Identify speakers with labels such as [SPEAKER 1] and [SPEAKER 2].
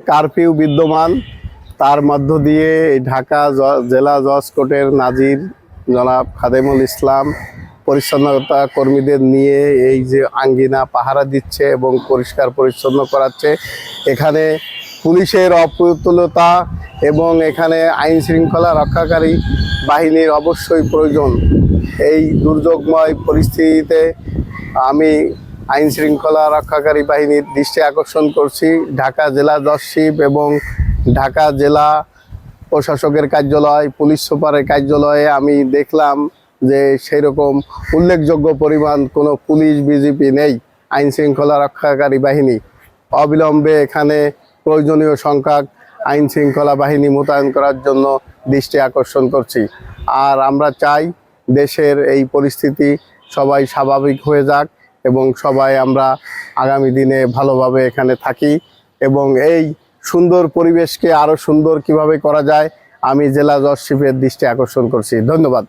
[SPEAKER 1] Curfew বিদ্যমান। তার মধ্য দিয়ে ঢাকা জেলা জজ কোর্টের নাজির জনাব খাদেমুল ইসলাম পরিচ্ছন্নতা কর্মীদের নিয়ে এই যে আঙ্গিনা পাহারা দিচ্ছে এবং পরিষ্কার পরিচ্ছন্ন করাচ্ছে। এখানে পুলিশের অপ্রতুলতা এবং এখানে আইন শৃঙ্খলা রক্ষাকারী বাহিনীর অবশ্যই প্রয়োজন। এই দুর্যোগময় পরিস্থিতিতে আমি আইন শৃঙ্খলা রক্ষাকারী বাহিনীর দৃষ্টি আকর্ষণ করছি। ঢাকা জেলা দশিপ এবং ঢাকা জেলা প্রশাসকের কার্যালয়, পুলিশ সুপারের কার্যালয়ে আমি দেখলাম যে সেই রকম উল্লেখযোগ্য পরিমাণ কোনো পুলিশ, বিজেপি নেই, আইন শৃঙ্খলা রক্ষাকারী বাহিনী। অবিলম্বে এখানে প্রয়োজনীয় সংখ্যক আইন শৃঙ্খলা বাহিনী মোতায়েন করার জন্য দৃষ্টি আকর্ষণ করছি। আর আমরা চাই দেশের এই পরিস্থিতি সবাই স্বাভাবিক হয়ে যাক। এবং সবাই আমরা আগামী দিনে ভালোভাবে এখানে থাকি এবং এই সুন্দর পরিবেশকে আরও সুন্দর কীভাবে করা যায়, আমি জেলা জজ দৃষ্টি আকর্ষণ করছি। ধন্যবাদ।